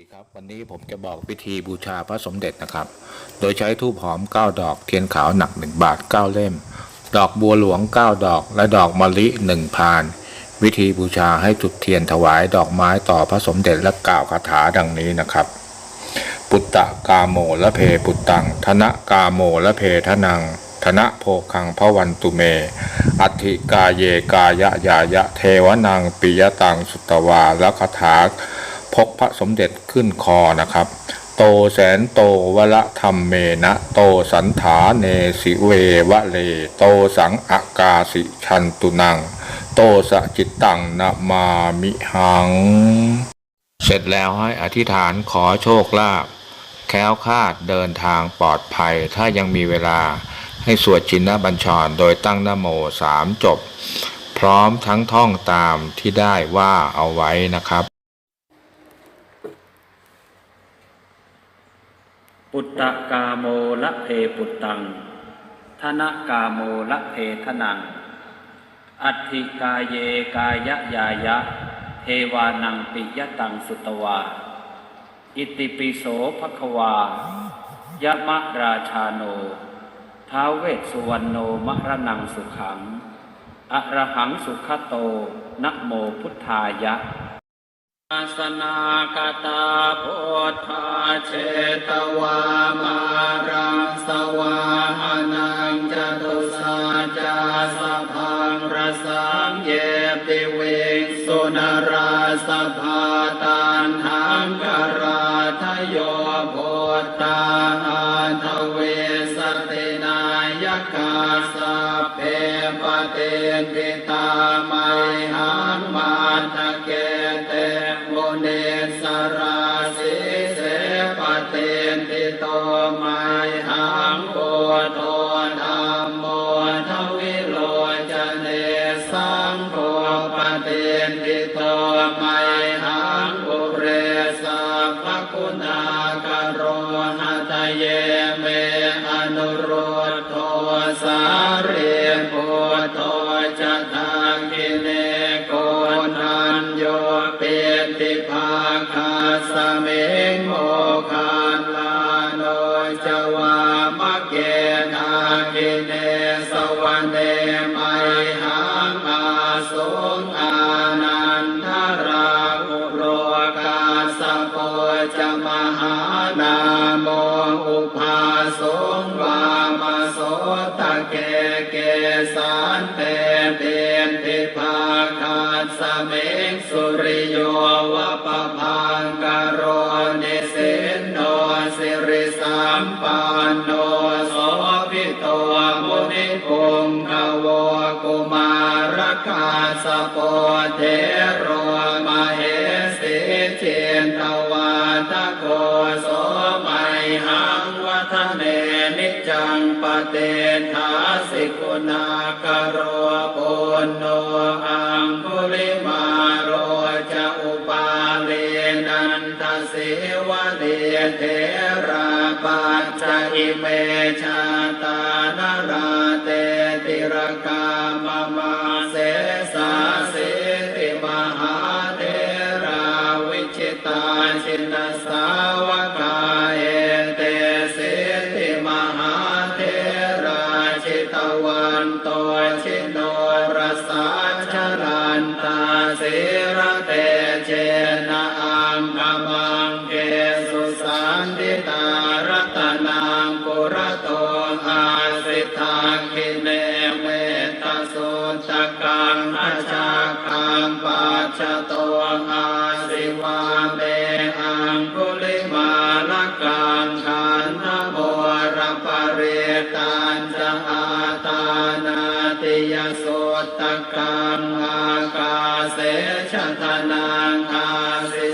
ดีครับวันนี้ผมจะบอกวิธีบูชาพระสมเด็จนะครับ โดยใช้ทูบหอม 9 ดอก เทียนขาวหนัก 1 บาท 9 เล่ม ดอกบัวหลวง 9 ดอก และดอกมะลิ 1 พาน วิธีบูชาให้จุดเทียนถวายดอกไม้ต่อพระสมเด็จและกล่าวคาถาดังนี้นะครับ ปุตตะกาโมละเพปุตตัง ธนะกาโมละเพทนัง ธนะโภคังพระวันตุเม อัติกาเยกายะยายะเทวนังปิยตังสุตวาและคาถา พกพระสมเด็จขึ้นคอนะครับ โตแสนโตวละธรรมเมนะ โตสันถาเนสิเววะเล โตสังอากาสิชันตุนัง โตสะจิตตังนะมามิหัง เสร็จแล้วให้อธิษฐานขอโชคลาภแค้วคาดเดินทางปลอดภัยถ้ายังมีเวลาให้สวดชินนบัญชรโดยตั้งนโมสามจบ พร้อมทั้งท่องตามที่ได้ว่าเอาไว้นะครับ ปุตตะกาโมละเพปุตตังธนะกาโมละเพทนัง อัตถิกาเยกายะยายะ เทวานังปิยตังสุตวา อิติปิโสภควายะมะราชาโน ท้าวเวสสุวรรณโนมรนังสุขังอะระหังสุขโตนะโมพุทธายะ สนากตาพุทธาเชตวามารังสวาหานังจตุสาจาสะพังรสังเยปิเวงสุนราสภาตานหังกราทโยโพตาอาทเวสตินายกาสัพเพปเตนติตาไมหังมาต เยเมอนุโรโทสาเรโพโตจะทางกิเลโกนันโยเปติภาคาสเมงโม เตเตนติภาคาสเมงสุริโยวะปะพังกโรเนสินโนสิริสัมปันโนโสภิโตมุนิปุงกวกุมารคาสโปเทโรมาเหสิเจนตวาตโก เตทาสิกุณากโรปุณโนอังคุลิมาโรจะอุปาเลนันทสิวะเลเทราปัจจอิเมชาตานาราเตติรกามมา ปัจโตอาสิวาเมอังคุลิมาลกังขันธโมรปเรตันจะอาตานาติยสุตตกังอากาเสชะทนังอาสิเสส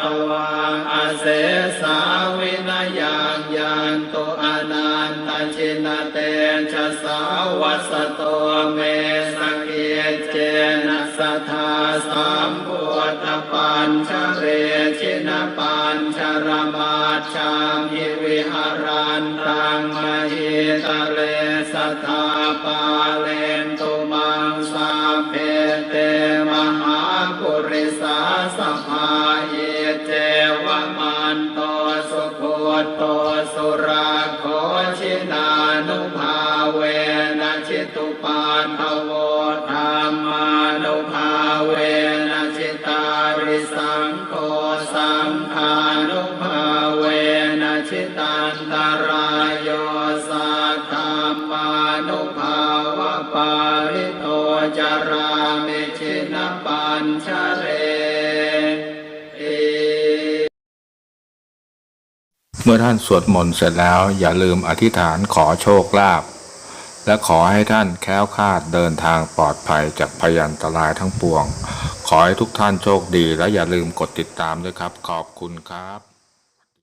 ภวังอเสสาวินยันยานตุอนันตชินเตชะสาวัสโตเมสเกเจนะสทาสามปุตธปัญชเรชินปัญชรมาชามิวิหารันตังมหิตเลสทาปาเลนตุ โคโตสุราโคชินานุภาเวนะชิตุปาทโวธรรมานุภาเวนะชิตาริสังโฆสังฆานุภาเวนะชิตันตรายโยสัทธามานุภาวะปาริโตจารามิชินปัญชเร เมื่อท่านสวดมนต์เสร็จแล้วอย่าลืมอธิษฐานขอโชคลาภและขอให้ท่านแคล้วคลาดเดินทางปลอดภัยจากพยันตรายทั้งปวง ขอให้ทุกท่านโชคดีและอย่าลืมกดติดตามด้วยครับ ขอบคุณครับ